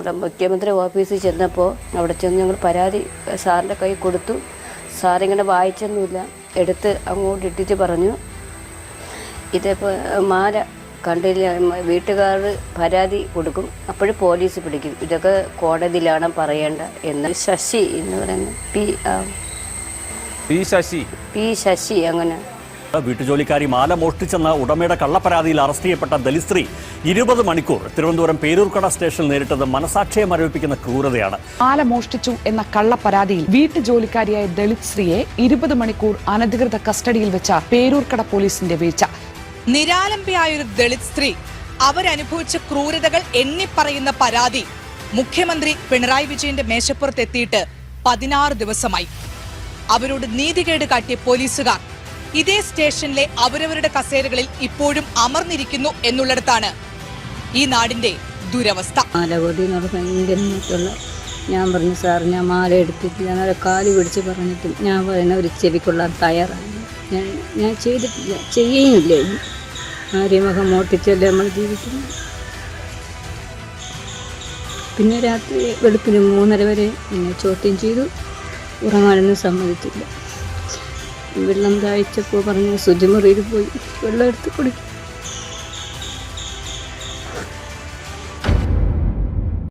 നമ്മുടെ മുഖ്യമന്ത്രി ഓഫീസിൽ ചെന്നപ്പോൾ അവിടെ ചെന്ന് ഞങ്ങൾ പരാതി സാറിന്റെ കൈ കൊടുത്തു. സാറിങ്ങനെ വായിച്ചൊന്നുമില്ല. എടുത്ത് അങ്ങോട്ട് ഇട്ടിട്ട് പറഞ്ഞു ഇതിപ്പോൾ മാല കണ്ടില്ല വീട്ടുകാർ പരാതി കൊടുക്കും. അപ്പോഴും പോലീസ് പിടിക്കും. ഇതൊക്കെ കോടതിയിലാണ് പറയേണ്ട എന്ന്. ശശി എന്ന് പറയുന്നത് P P Sasi. P Sasi അങ്ങനെ. വീട്ടുജോലിക്കാരി മാല മോഷ്ടിച്ചെന്ന ഉടമയുടെ കള്ളപ്പരാതിയിൽ അറസ്റ്റ് ചെയ്യപ്പെട്ട ദലിത് സ്ത്രീ ഇരുപത് മണിക്കൂർ തിരുവനന്തപുരം പേരൂർക്കട സ്റ്റേഷനിൽ നേരിട്ടത് മനസാക്ഷിയെ മരവിപ്പിക്കുന്ന ക്രൂരതയാണ്. മാല മോഷ്ടിച്ചു എന്ന കള്ളപ്പരാതിയിൽ വീട്ടുജോലിക്കാരിയായ ദളിത് സ്ത്രീയെ ഇരുപത് മണിക്കൂർ അനധികൃത കസ്റ്റഡിയിൽ വെച്ച പേരൂർക്കട പോലീസിന്റെ വീഴ്ച. നിരാലംബയായൊരു ദളിത് സ്ത്രീ അവരനുഭവിച്ച ക്രൂരതകൾ എണ്ണിപ്പറയുന്ന പരാതി മുഖ്യമന്ത്രി പിണറായി വിജയന്റെ മേശപ്പുറത്തെത്തിയിട്ട് പതിനാറ് ദിവസമായി. അവരോട് നീതികേട് കാട്ടിയ പോലീസുകാർ ഇതേ സ്റ്റേഷനിലെ അവരവരുടെ കസേരകളിൽ ഇപ്പോഴും അമർന്നിരിക്കുന്നു എന്നുള്ളിടത്താണ് ഈ നാടിന്റെ ദുരവസ്ഥ. ഞാൻ പറഞ്ഞു സാർ ഞാൻ മാല എടുത്തിട്ടില്ല ഞാൻ കാൽ പിടിച്ച് പറഞ്ഞിട്ടും ഞാൻ പറയുന്ന ഒരു ചെവിക്കൊള്ളാൻ തയ്യാറാണ്. ഞാൻ ഞാൻ ചെയ്തിട്ടില്ല ചെയ്യുന്നില്ല. ഇനി ആര്യമകം മോട്ടിച്ചല്ലേ നമ്മൾ ജീവിക്കുന്നു പിന്നെ രാത്രി വെളുപ്പിന് മൂന്നര വരെ ചോദ്യം ചെയ്തു. ഉറങ്ങാനൊന്നും സമ്മതിച്ചില്ല. വെള്ളം ദാഹിച്ചപ്പോൾ പറഞ്ഞു ശുചിമുറിയിൽ പോയി വെള്ളം എടുത്ത് കുടിക്കും.